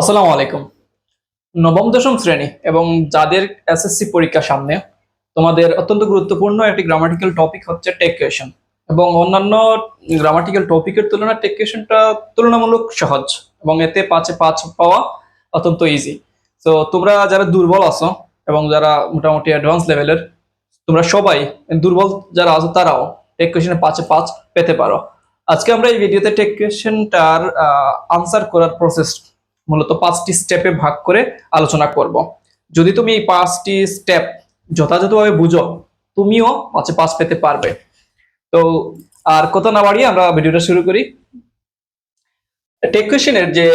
আসসালামু আলাইকুম। নবম, দশম শ্রেণি এবং যাদের এসএসসি পরীক্ষা সামনে, তোমাদের অত্যন্ত গুরুত্বপূর্ণ একটি গ্রামাটিক্যাল টপিক হচ্ছে টেক কোয়েশন এবং অন্যান্য গ্রামাটিক্যাল টপিকের তুলনায় টেক কোয়েশনটা তুলনামূলক সহজ এবং এতে পাঁচে পাঁচ পাওয়া অত্যন্ত ইজি তো তোমরা যারা দুর্বল আছো এবং যারা মোটামুটি অ্যাডভান্স লেভেলের তোমরা সবাই দুর্বল যারা আছো তারাও টেক কোয়েশনে পাঁচে পাঁচ পেতে পারো। আজকে আমরা এই ভিডিওতে টেক কোয়েশনটার আনসার করার প্রসেস মূলত পাঁচটি স্টেপে ভাগ করে আলোচনা করব। যদি তুমি এই পাঁচটি স্টেপ যথাযথভাবে বুঝো, তুমিও পাঁচে পাঁচ পেতে পারবে। তো আর কথা না বাড়িয়ে আমরা ভিডিওটা শুরু করি। টেক যে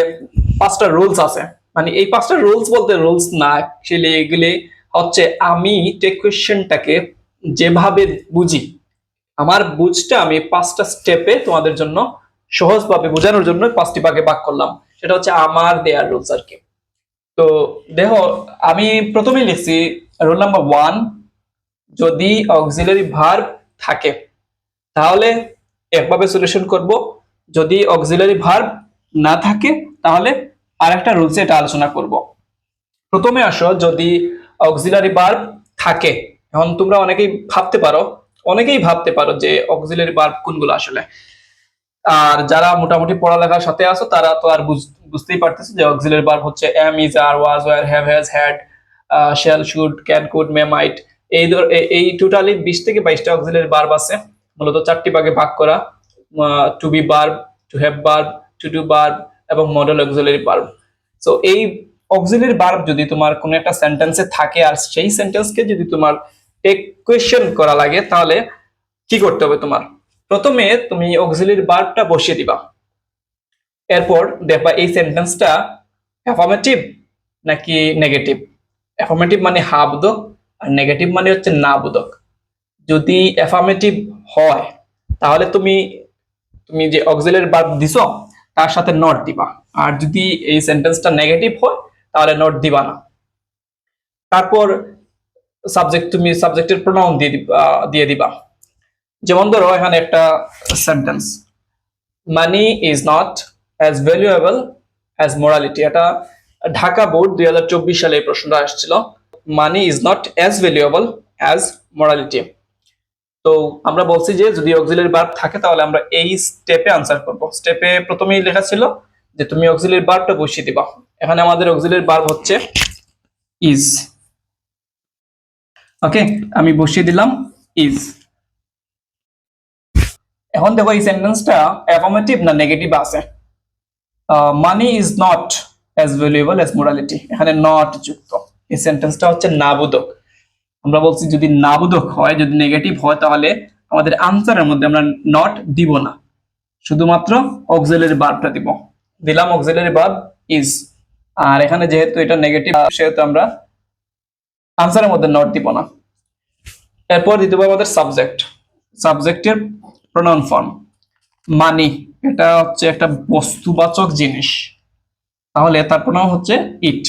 পাঁচটা রুলস আছে মানে এই পাঁচটা রুলস বলতে রুলস না অ্যাকচুয়ালি এগুলি হচ্ছে আমি টেক কোয়েশনটাকে যেভাবে বুঝি, আমার বুঝটা আমি পাঁচটা স্টেপে তোমাদের জন্য সহজভাবে বোঝানোর জন্য পাঁচটি ভাগে ভাগ করলাম। সেটা হচ্ছে আমার দেয়ার রুলস আর কি। তো দেখো আমি প্রথমে লিখছি রুল নাম্বার ওয়ান যদি অক্সিলারি ভার্ব থাকে, তাহলে একভাবে সলিউশন করব। যদি অক্সিলারি ভার্ব না থাকে, তাহলে আরেকটা রুলসে এটা আলোচনা করব। প্রথমে আসো, যদি অক্সিলারি ভার্ব থাকে, এখন তোমরা অনেকেই ভাবতে পারো, অনেকেই ভাবতে পারো যে অক্সিলারি ভার্ব কোনগুলো আসলে। আর যারা মোটামুটি পড়ালেখার সাথে আছো, তারা তো আর বুঝ- বুঝতেই পারতেছে যে অক্সিলারি ভার্ব হচ্ছে am is are was were have has had shall should can could may might এই এই টোটালি বিশ থেকে বাইশটা অক্সিলারি ভার্ব আছে। মূলত চারটি ভাগে ভাগ করা to be verb to have verb to do verb এবং মডেল অক্সিলারি ভার্ব সো এই অক্সিলারি ভার্ব যদি তোমার কোনো একটা সেন্টেন্সে থাকে, আর সেই সেন্টেন্সকে যদি তোমার টেক কোয়েশ্চেন করা লাগে, তাহলে কি করতে হবে তোমার? প্রথমে তুমি অক্সিলারি বার্বটা বসিয়ে দিবা। এরপর দেখবা এই সেন্টেন্সটা অ্যাফার্মেটিভ নাকি নেগেটিভ অ্যাফার্মেটিভ মানে হা বোধক আর নেগেটিভ মানে হচ্ছে না বোধক যদি অ্যাফার্মেটিভ হয়, তাহলে তুমি তুমি যে অক্সিলারি বার্ব দিছ, তার সাথে নট দিবা। আর যদি এই সেন্টেন্সটা নেগেটিভ হয়, তাহলে নট দিবা না। তারপর সাবজেক্ট তুমি সাবজেক্টের প্রোনাউন দিয়ে দিবা দিয়ে দিবা। যেমন ধরো, এখানে একটা sentence money is not as valuable as morality এটা ঢাকা বোর্ড দুই হাজার চব্বিশ সালে এই প্রশ্নটা আসছিল। Money is not as valuable as morality তো আমরা বলছি যে, যদি অক্সিলারি ভার্ব থাকে, তাহলে আমরা এই স্টেপে আনসার করব। স্টেপে প্রথমেই লেখা ছিল যে, তুমি অক্সিলারি ভার্বটা বসিয়ে দিবা। এখানে আমাদের অক্সিলারি ভার্ব হচ্ছে ইজ ওকে আমি বসিয়ে দিলাম ইজ এখন দেখো এই সেন্টেন্সটা অ্যাফার্মেটিভ না নেগেটিভ আছে? Money is not as valuable as morality এখানে নট যুক্ত। এই সেন্টেন্সটা হচ্ছে নাবোধক আমরা বলছি যদি নাবোধক হয়, যদি নেগেটিভ হয়, তাহলে আমাদের আনসারের মধ্যে আমরা নট দিব না। শুধুমাত্র অক্সিলারি ভার্বটা দিব। দিলাম অক্সিলারি ভার্ব ইজ আর এখানে যেহেতু এটা নেগেটিভ সেহেতু আমরা আনসারের মধ্যে নট দিব না। এরপর দিতে হবে আমাদের সাবজেক্ট সাবজেক্টের প্রোনাউন ফর্ম মানি এটা হচ্ছে একটা বস্তুবাচক জিনিস। তাহলে তার প্রোনাউন হচ্ছে ইট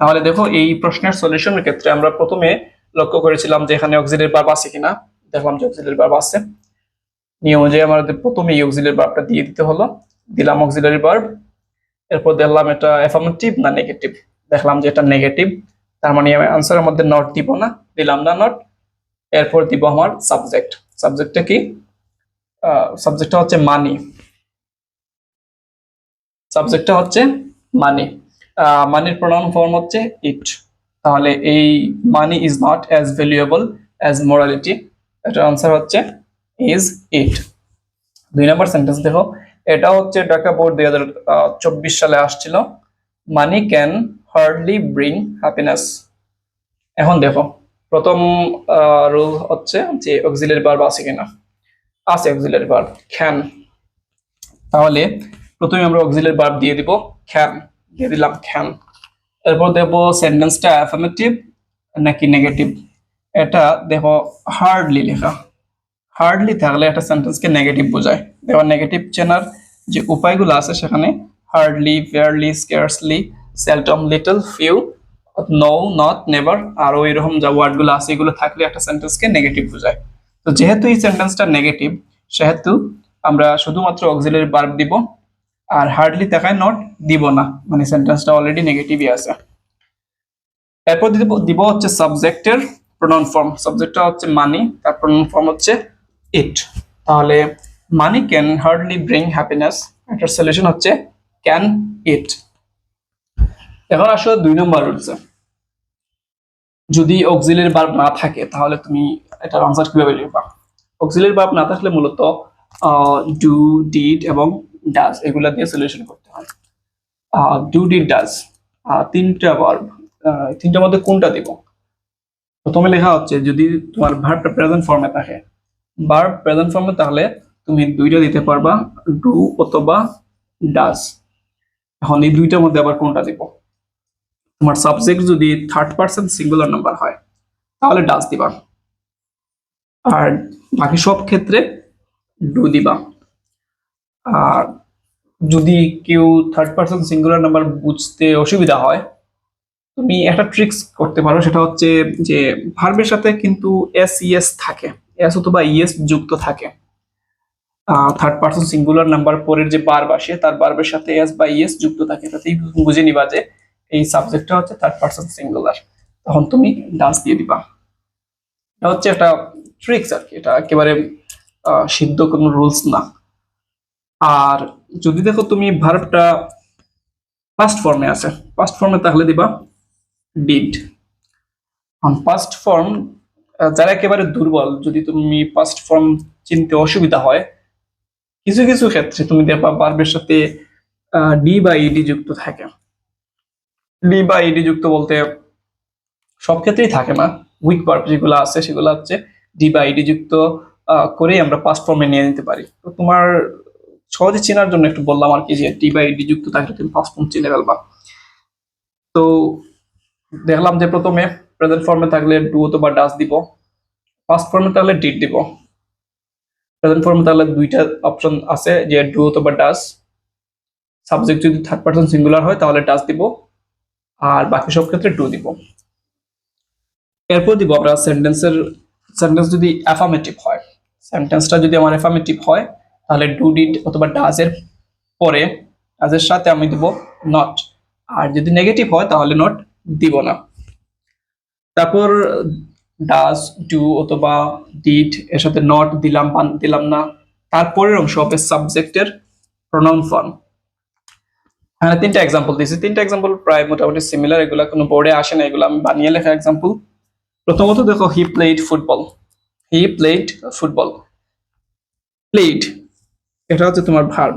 তাহলে দেখো এই প্রশ্নের সলিউশনের ক্ষেত্রে আমরা প্রথমে লক্ষ্য করেছিলাম যে এখানে অক্সিলের বার্ব আছে কিনা। দেখলাম যে অক্সিলারি বার্ব আছে। নিয়ম অনুযায়ী আমাদের প্রথমে এই অক্সিলারি বার্বটা দিয়ে দিতে হলো। দিলাম অক্সিলারি বার্ব এরপর দেখলাম এটা অ্যাফার্মেটিভ না নেগেটিভ দেখলাম যে এটা নেগেটিভ তার মানে আমি আনসারের মধ্যে নট দিব না। দিলাম না নট এরপর দিব আমার সাবজেক্ট সাবজেক্টটা কি? সাবজেক্টটা হচ্ছে মানি সাবজেক্টটা হচ্ছে মানি মানির প্রোনাউন ফর্ম হচ্ছে ইট তাহলে এই money is not as valuable as morality এটার আনসার হচ্ছে ইজ ইট দুই নম্বর সেন্টেন্স দেখো। এটা হচ্ছে ঢাকা বোর্ড দুই হাজার চব্বিশ সালে আসছিল। Money can hardly bring happiness এখন দেখো, প্রথম রুল হচ্ছে যে অক্সিলের ভার্ব আছে কিনা। আছে অক্সিলারি ভার্ব ক্যান তাহলে প্রথমে আমরা অক্সিলারি ভার্ব দিয়ে দিব ক্যান দিয়ে দিলাম ক্যান এরপর দেখব সেন্টেন্সটা অ্যাফার্মেটিভ নাকি নেগেটিভ এটা দেখো হার্ডলি লেখা। হার্ডলি থাকলে একটা সেন্টেন্সকে নেগেটিভ বোঝায়। দেখো নেগেটিভ চেনার যে উপায়গুলো আছে সেখানে hardly fairly scarcely seldom little few no not never আরও এরকম যা ওয়ার্ডগুলো আছে, এগুলো থাকলে একটা সেন্টেন্সকে নেগেটিভ বোঝায়। তো যেহেতু এই সেন্টেন্সটা নেগেটিভ সেহেতু আমরা শুধুমাত্র অক্সিলারি ভার্ব দিব আর হার্ডলি দেখায় নট দিব না। মানে সেন্টেন্সটা অলরেডি নেগেটিভই আছে। এরপর দিব দিব হচ্ছে সাবজেক্টের প্রোনাউন ফর্ম সাবজেক্টটা হচ্ছে মানি তার প্রোনাউন ফর্ম হচ্ছে ইট তাহলে money can hardly bring happiness এটার সলিউশন হচ্ছে ক্যান ইট এখন আসলে দুই নম্বর রয়েছে যদি অক্সিলের ভার্ব না থাকে, তাহলে তুমি এটার আনসার কীভাবে লিখবা? অক্সিলের ভার্ব না থাকলে মূলত ডু ডিড এবং ডাজ এগুলা দিয়ে সলিউশন করতে হয়। ডু ডিড ডাজ তিনটা ভার্ব তিনটার মধ্যে কোনটা দিব? প্রথমে লেখা হচ্ছে, যদি তোমার ভার্বটা প্রেজেন্ট ফর্মে থাকে। ভার্ব প্রেজেন্ট ফর্মে তাহলে তুমি দুইটা দিতে পারবা ডু অথবা ডাজ এখন এই দুইটার মধ্যে আবার কোনটা দিব? তোমার সাবজেক্ট যদি থার্ড পার্সন সিঙ্গুলার নাম্বার হয়, তাহলে ডাজ দিবা। আর বাকি সব ক্ষেত্রে ডু দিবা। আর যদি কেউ থার্ড পার্সন সিঙ্গুলার নাম্বার বুঝতে অসুবিধা হয়, তুমি একটা ট্রিক্স করতে পারো, সেটা হচ্ছে যে ভার্বের সাথে কিন্তু এস ইএস থাকে। এস অথবা ইএস যুক্ত থাকে। থার্ড পার্সন সিঙ্গুলার নাম্বার পরের যে বার্ব আসে, তার বার্বের সাথে এস বা ইএস যুক্ত থাকে। তাতেই বুঝে নিবা যে এই সাবজেক্টটা হচ্ছে থার্ড পার্সন সিঙ্গুলার তখন তুমি ডান্স দিয়ে দিবা। এটা হচ্ছে একটা ট্রিক্স আর কি। এটা একেবারে সিদ্ধ কোনো রুলস না। আর যদি দেখো তুমি ভার্বটা ফার্স্ট ফর্মে আছে ফার্স্ট ফর্মে তাহলে দিবা ডিড ফার্স্ট ফর্ম যারা একেবারে দুর্বল, যদি তুমি ফার্স্ট ফর্ম চিনতে অসুবিধা হয়, কিছু কিছু ক্ষেত্রে তুমি দেখবা বার্বের সাথে ডি বা ইডি যুক্ত থাকে। ডি বা ইডি যুক্ত বলতে সব ক্ষেত্রেই থাকে না। উইক বার্ব যেগুলো আছে সেগুলো হচ্ছে ডি বা ইডি যুক্ত করেই আমরা পাস্ট ফর্মে নিয়ে নিতে পারি। তো তোমার সহজে চেনার জন্য একটু বললাম আর কি যে ডি বা ইডি যুক্ত থাকলে তুমি পাস্ট ফর্ম চিনে ফেলবা। তো দেখলাম যে প্রথমে প্রেজেন্ট ফর্মে থাকলে ডু অথবা ডাস দিব। পাস্ট ফর্মে থাকলে ডিড দিব। প্রেজেন্ট ফর্মে তাহলে দুইটা অপশন আছে যে ডু অথবা ডাস সাবজেক্ট যদি থার্ড পার্সন সিঙ্গুলার হয়, তাহলে ডাস দিব। আর বাকি সব ক্ষেত্রে ডু দিব। এরপর দিব আমরা সেন্টেন্সের সেন্টেন্স যদি অ্যাফার্মেটিভ হয় সেন্টেন্সটা যদি আমার অ্যাফার্মেটিভ হয়, তাহলে ডু ডিড অথবা ডাজ এর পরে ডাজের সাথে আমি দিব নট আর যদি নেগেটিভ হয়, তাহলে নট দিব না। তারপর ডাজ ডু অথবা ডিড এর সাথে নট দিলাম বা দিলাম না তারপরের অংশ হবে সাবজেক্টের প্রোনাউন ফর্ম হ্যাঁ তিনটা এক্সাম্পল দিয়েছি। তিনটা এক্সাম্পল প্রায় মোটামুটি সিমিলার এগুলা কোনো বোর্ডে আসে না, এগুলো আমি বানিয়ে লেখা এক্সাম্পল প্রথমত দেখো he played football he played football played এটা হচ্ছে তোমার ভার্ব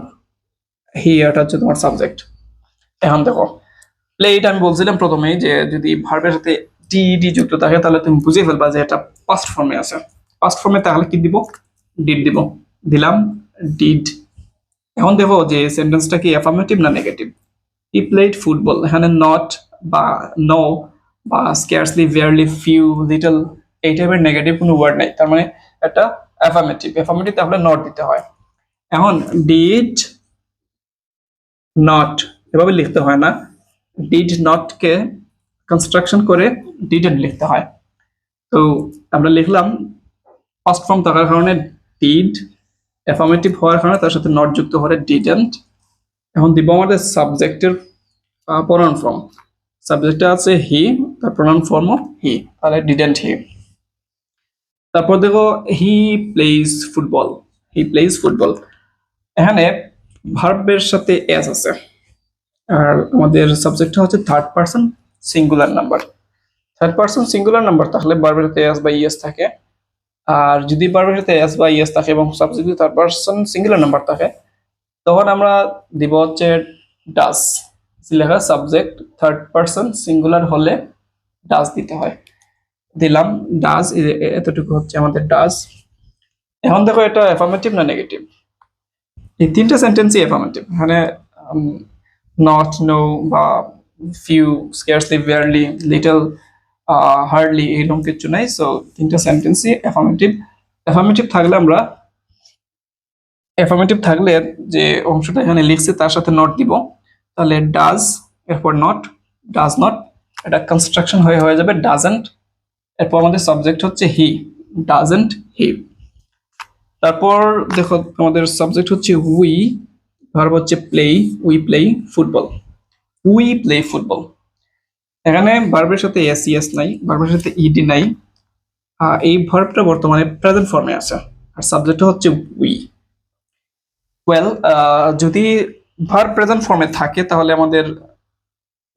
হি এটা হচ্ছে তোমার সাবজেক্ট এখন দেখো প্লেড আমি বলছিলাম প্রথমেই যে যদি ভার্বের সাথে ডি ডি যুক্ত থাকে, তাহলে তুমি বুঝে ফেলবা যে এটা পাস্ট ফর্মে আছে। পাস্ট ফর্মে তাহলে কি দিব? ডিড দিব। দিলাম ডিড এখন দেখো যে সেন্টেন্সটা কি অ্যাফার্মেটিভ না নেগেটিভ হি প্লেড ফুটবল এখানে নট বা নো বা স্কেয়ারসলি ভেয়ারলি ফিউ লিটল এই টাইপের নেগেটিভ কোনো ওয়ার্ড নাই। তার মানে একটা অ্যাফার্মেটিভ অ্যাফার্মেটিভ তাহলে নট দিতে হয়। এখন ডিড নট এভাবে লিখতে হয় না। ডিড নটকে কনস্ট্রাকশন করে ডিডেন্ট লিখতে হয়। তো আমরা লিখলাম ফার্স্ট ফর্ম থাকার কারণে ডিড অ্যাফার্মেটিভ হওয়ার কারণে তার সাথে নট যুক্ত হলে ডিডেন্ট এখন দিব আমাদের সাবজেক্টের প্রনাউন ফর্ম সাবজেক্টটা আছে হি তার প্রনাউন ফর্মও হি তাহলে ডিডেন্ট হি তারপর দেখো he plays football he plays football এখানে ভার্বের সাথে এস আছে। আর আমাদের সাবজেক্টটা হচ্ছে third person singular number third person singular number তাহলে ভার্বের সাথে এস বা ইএস থাকে। আর যদি ভার্বের সাথে এস বা ইএস থাকে এবং subject third person singular number থাকে তখন আমরা দিব হচ্ছে ডাস লেখা সাবজেক্ট থার্ড পার্সন সিঙ্গুলার হলে ডাস দিতে হয়। দিলাম ডাস এতটুকু হচ্ছে আমাদের ডাস এখন দেখো এটা অ্যাফার্মেটিভ না নেগেটিভ এই তিনটা সেন্টেন্সই অ্যাফার্মেটিভ মানে নট নো বা few scarcely fairly little hardly এরকম কিছু নাই। সো তিনটা সেন্টেন্সই অ্যাফার্মেটিভ অ্যাফার্মেটিভ থাকলে আমরা অ্যাফার্মেটিভ থাকলে যে অংশটা এখানে লিখছে তার সাথে নট দিব। তাহলে ডাজ এরপর নট ডাজ নট এটা কনস্ট্রাকশন হয়ে হয়ে যাবে ডাজেন্ট এরপর আমাদের সাবজেক্ট হচ্ছে হি ডাজেন্ট হি তারপর দেখো আমাদের সাবজেক্ট হচ্ছে উই ভার্ব হচ্ছে play we play football we play football এখানে ভার্বের সাথে এস ইএস নাই ভার্বের সাথে ইডি নাই এই ভার্বটা বর্তমানে প্রেজেন্ট ফর্মে আছে, আর সাবজেক্ট হচ্ছে উই ওয়েল যদি ভার্ব প্রেজেন্ট ফর্মে থাকে, তাহলে আমাদের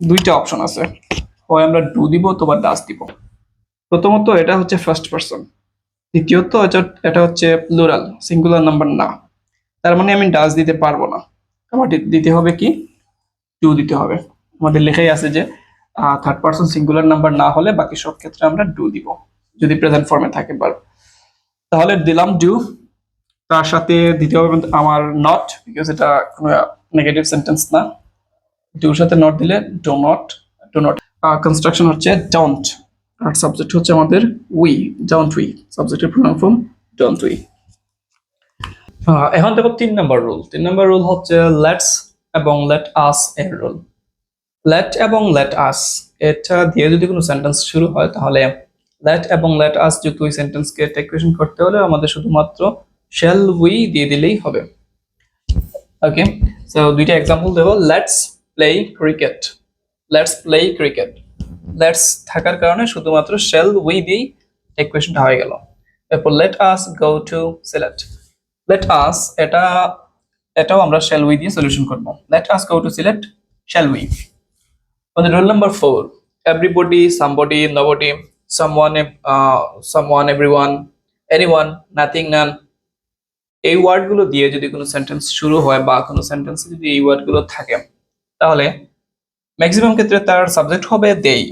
দুইটা অপশন আছে। হয় আমরা ডু দিব অথবা ডাস দিব। প্রথমত এটা হচ্ছে ফার্স্ট পার্সন দ্বিতীয়ত এটা- হচ্ছে প্লুরাল সিঙ্গুলার নাম্বার না। তার মানে আমি ডাস দিতে পারব না। আমার দিতে হবে কি? টু দিতে হবে। আমাদের লেখাই আছে যে থার্ড পার্সন সিঙ্গুলার নাম্বার না হলে বাকি সব ক্ষেত্রে আমরা ডু দিব, যদি প্রেজেন্ট ফর্মে থাকে বার। তাহলে দিলাম ডু তার সাথে দিতে হবে আমার নট বিকজ এটা কোনো নেগেটিভ সেন্টেন্স না। ডুর সাথে নট দিলে do not do not construction হচ্ছে ডোন্ট আর সাবজেক্ট হচ্ছে আমাদের উই ডোন্ট উই সাবজেক্টের প্রোনাউন ফর্ম ডোন্ট উই এখন দেখো তিন নম্বর রুল তিন নম্বর রুল হচ্ছে লেটস এবং লেট আস এর রুল লেট এবং লেট আস এটা দিয়ে যদি কোনো সেন্টেন্স শুরু হয় তাহলে লেট এবং লেট আস যুক্ত ওই সেন্টেন্সকে টেকুয়েশন করতে হলে আমাদের শুধুমাত্র শেল উই দিয়ে দিলেই হবে। ওকে সো দুইটা এক্সাম্পল দেবো। Let's play cricket let's play cricket let's থাকার কারণে শুধুমাত্র শেল উই দিয়েই টেকুয়েশনটা হয়ে গেল। এরপর let us go to select let us এটা, এটাও আমরা শেল উই দিয়ে সলিউশন করব। Let us go to select shall we আমাদের rule number four everybody somebody nobody someone someone everyone anyone nothing none এই ওয়ার্ডগুলো দিয়ে যদি কোনো সেন্টেন্স শুরু হয় বা কোনো সেন্টেন্সে যদি এই ওয়ার্ডগুলো থাকে, তাহলে ম্যাক্সিমাম ক্ষেত্রে তার সাবজেক্ট হবে দেই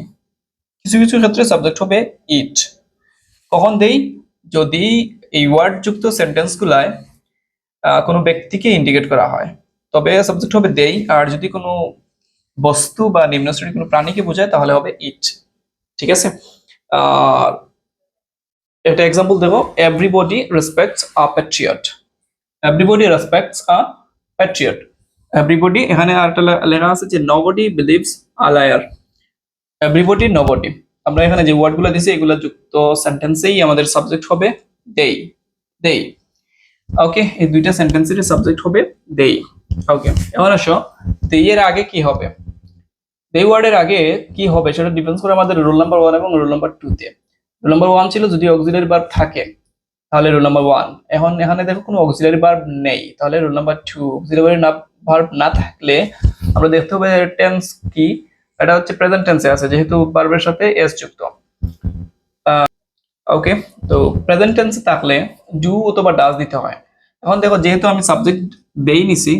কিছু কিছু ক্ষেত্রে সাবজেক্ট হবে ইট কখন দেই যদি এই ওয়ার্ড যুক্ত সেন্টেন্সগুলায় কোনো ব্যক্তিকে ইন্ডিকেট করা হয়, তবে সাবজেক্ট হবে দেই আর যদি কোনো বস্তু বা নিম্ন শ্রেণির কোনো প্রাণীকে বোঝায়, তাহলে হবে ইট ঠিক আছে? একটা এক্সাম্পল দেখো everybody respects a patriot everybody respects a patriot everybody এখানে আরেকটা লে- লেখা আছে যে nobody believes a liar everybody nobody আমরা এখানে যে ওয়ার্ডগুলো দিছি, এগুলো যুক্ত সেন্টেন্সেই আমাদের সাবজেক্ট হবে দেই দেই ওকে এই দুইটা সেন্টেন্সের সাবজেক্ট হবে দেই ওকে এবার আসো দেই এর আগে কি হবে? দেই ওয়ার্ডের আগে কি হবে? সেটা ডিপেন্ডস করে আমাদের রোল নাম্বার ওয়ান এবং রোল নাম্বার টু তে রোল নাম্বার ওয়ান ছিল যদি অক্সিলারি ভার্ব থাকে, তাহলে রোল নাম্বার ওয়ান এখন এখানে দেখো কোনো অক্সিলারি ভার্ব নেই, তাহলে রোল নাম্বার টু অক্সিলারি না ভার্ব না থাকলে আমরা দেখতে হবে টেন্স কি? এটা হচ্ছে প্রেজেন্ট টেন্সে আছে, যেহেতু ভার্বের সাথে এস যুক্ত। ওকে তো প্রেজেন্ট টেন্সে থাকলে ডু অথবা ডাজ দিতে হয়। এখন দেখো, যেহেতু আমি সাবজেক্ট দেই নিছি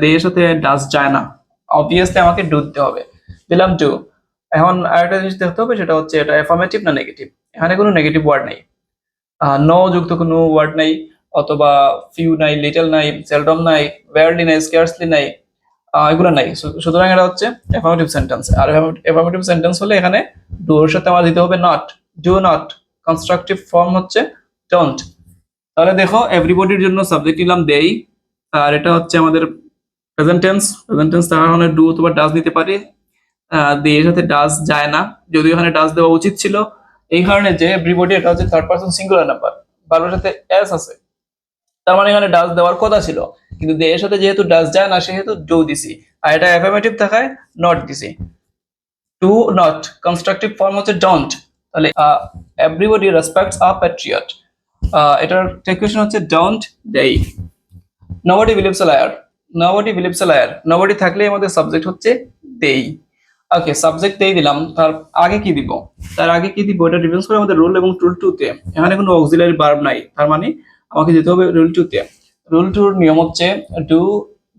দে এর সাথে ডাজ যায় না। অবভিয়াসলি আমাকে ডু দিতে হবে। দিলাম ডু এখন আরেকটা জিনিস দেখতে হবে, সেটা হচ্ছে এটা অ্যাফার্মেটিভ না নেগেটিভ এখানে কোনো নেগেটিভ ওয়ার্ড নেই। নো যুক্ত কোনো ওয়ার্ড নাই। অথবা ফিউ নাই লিটল নাই সেলডম নাই ওয়ারলি নাই স্কার্সলি নাই এগুলো নাই। সুতরাং এটা হচ্ছে অ্যাফার্মেটিভ সেন্টেন্স আর অ্যাফার্মেটিভ সেন্টেন্স হলে এখানে ডু এর সাথে আমার দিতে হবে not do not constructive form হচ্ছে ডোন্ট তাহলে দেখো এভরিবডির জন্য সাবজেক্ট নিলাম দেই আর এটা হচ্ছে আমাদের প্রেজেন্ট টেন্স প্রেজেন্ট টেন্স তার কারণে ডু অথবা ডাজ নিতে পারি। দে এর সাথে ডাজ যায় না। যদিও এখানে ডাজ দেওয়া উচিত ছিল। এই কারণে যে এভরিবডি এটা হচ্ছে থার্ড পার্সন সিঙ্গুলার নাম্বার বারোর সাথে এস আছে। তার মানে এখানে ডাজ দেওয়ার কথা ছিল। কিন্তু এর সাথে যেহেতু ডাজ যায় না, সেহেতু ডু দিছি। আর এটা অ্যাফার্মেটিভ থাকায় নট দিছি। টু নট কনস্ট্রাকটিভ ফর্ম হচ্ছে ডন্ট তাহলে এভরিবডি রেসপেক্টস আ প্যাট্রিয়ট এটার টেকুয়েশন হচ্ছে ডন্ট দেই nobody believes a liar nobody believes a liar nobody থাকলে আমাদের সাবজেক্ট হচ্ছে দেই ওকে সাবজেক্ট দেই দিলাম। তার আগে কি দিব? তার আগে কি দিব? এটা ডিপেন্ডস করে আমাদের রুল এবং টুল টু তে। এখানে কোনো অক্সিলারি ভার্ব নাই। তার মানে আমাকে দিতে হবে রুল টু তে। রুল টুর নিয়ম হচ্ছে ডু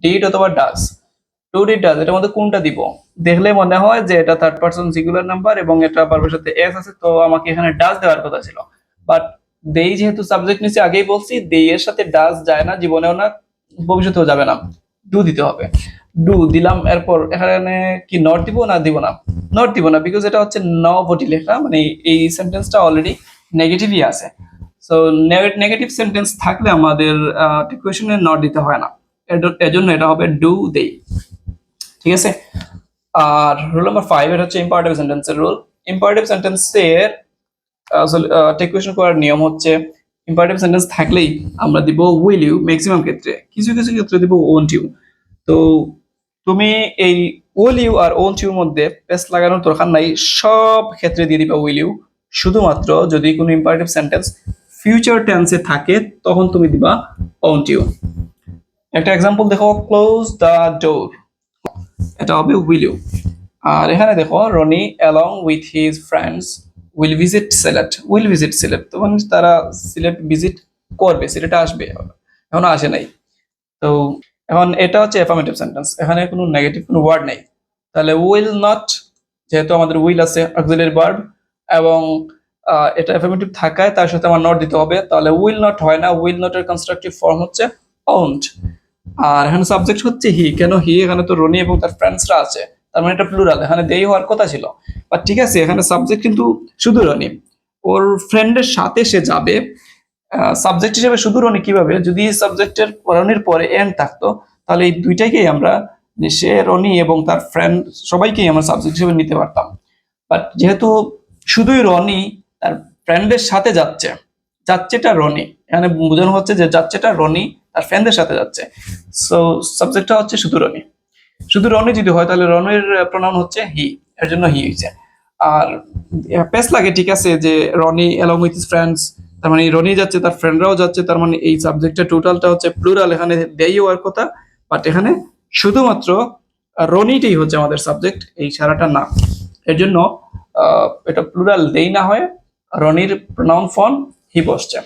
ডিড অথবা ডাজ টু ডিড ডাজ এটার মধ্যে কোনটা দিব? দেখলে মনে হয় যে এটা থার্ড পার্সন সিঙ্গুলার নাম্বার এবং এটা ভার্বের সাথে এস আছে, তো আমাকে এখানে ডাজ দেওয়ার কথা ছিল। বাট দেই যেহেতু সাবজেক্ট নিচে আগেই বলছি দেই এর সাথে ডাজ যায় না, জীবনেও না, ভবিষ্যতেও যাবে না। ডু দিতে হবে। ডু দিলাম, এরপর এখানে কি নট দিব না দিব না? নট দিব না বিকজ এটা হচ্ছে ন বডি লেখা মানে এই সেন্টেন্সটা অলরেডি নেগেটিভই আছে। সো নেগেটিভ সেন্টেন্স থাকলে আমাদের কোয়েশনে নট দিতে হয় না। এজন্য এটা হবে ডু দেই ঠিক আছে? আর রুল নাম্বার ফাইভ এটা হচ্ছে ইম্পারেটিভ সেন্টেন্সের রুল ইম্পারেটিভ সেন্টেন্সের টেকুয়েশন করার নিয়ম হচ্ছে ইম্পারেটিভ সেন্টেন্স থাকলেই আমরা দিব উইল ইউ ম্যাক্সিমাম ক্ষেত্রে। কিছু কিছু ক্ষেত্রে দিব ওন্ট ইউ তো তুমি এই উইল ইউ আর ওন্ট ইউর মধ্যে পেস লাগানোর দরকার নাই। সব ক্ষেত্রে দিয়ে দিবা উইল ইউ শুধুমাত্র যদি কোনো ইম্পারেটিভ সেন্টেন্স ফিউচার টেন্সে থাকে, তখন তুমি দিবা ওন্ট ইউ একটা এক্সাম্পল দেখো ক্লোজ দ্য ডোর এটা হবে উইল ইউ আর এখানে দেখো, Rony along with his friends will visit Sylhet will visit Sylhet তখন তারা সিলেট ভিজিট করবে সিলেটে আসবে, এখনও আসে নাই। তো এখন এটা হচ্ছে অ্যাফার্মেটিভ সেন্টেন্স এখানে কোনো নেগেটিভ কোনো ওয়ার্ড নেই। তাহলে উইল নট যেহেতু আমাদের উইল আছে অক্সিলারি ভার্ব এবং এটা অ্যাফার্মেটিভ থাকায় তার সাথে আমার নট দিতে হবে। তাহলে উইল নট হয় না। উইল নটের কনস্ট্রাকটিভ ফর্ম হচ্ছে অন্ট আর এখানে সাবজেক্ট হচ্ছে হি কেন হি এখানে তো রনি এবং তার ফ্রেন্ডসরা আছে। তার মানে এটা প্লুরাল এখানে দেই হওয়ার কথা ছিল। বাট ঠিক আছে, এখানে সাবজেক্ট কিন্তু শুধু রনি। ওর ফ্রেন্ডের সাথে সে যাবে। সাবজেক্ট হিসেবে শুধু রনি কীভাবে? যদি সাবজেক্টের রনির পরে এন্ড থাকতো, তাহলে এই দুইটাকেই আমরা সে, রনি এবং তার ফ্রেন্ড সবাইকেই আমরা সাবজেক্ট হিসেবে নিতে পারতাম। বাট যেহেতু শুধুই রনি তার ফ্রেন্ডের সাথে যাচ্ছে। যাচ্ছেটা রনি। এখানে বোঝানো হচ্ছে যে যাচ্ছেটা রনি, তার ফ্রেন্ডের সাথে যাচ্ছে। সো সাবজেক্টটা হচ্ছে শুধু রনি। শুধু রনি যদি হয়, তাহলে রনির প্রোনাউন হচ্ছে হি এর জন্য হি হয়েছে আর পেস লাগে, ঠিক আছে, যে রনি অ্যালং উইথ ফ্রেন্ডস তার মানে রনি যাচ্ছে, তার ফ্রেন্ডরাও যাচ্ছে, তার মানে এই সাবজেক্টটা টোটালটা হচ্ছে প্লুরাল এখানে দেই হওয়ার কথা বাট এখানে শুধুমাত্র রনিটাই হচ্ছে আমাদের সাবজেক্ট এই সারাটা না। এর জন্য এটা প্লুরাল দেই না হয় রনির প্রনাউন ফর্ম হি বসছে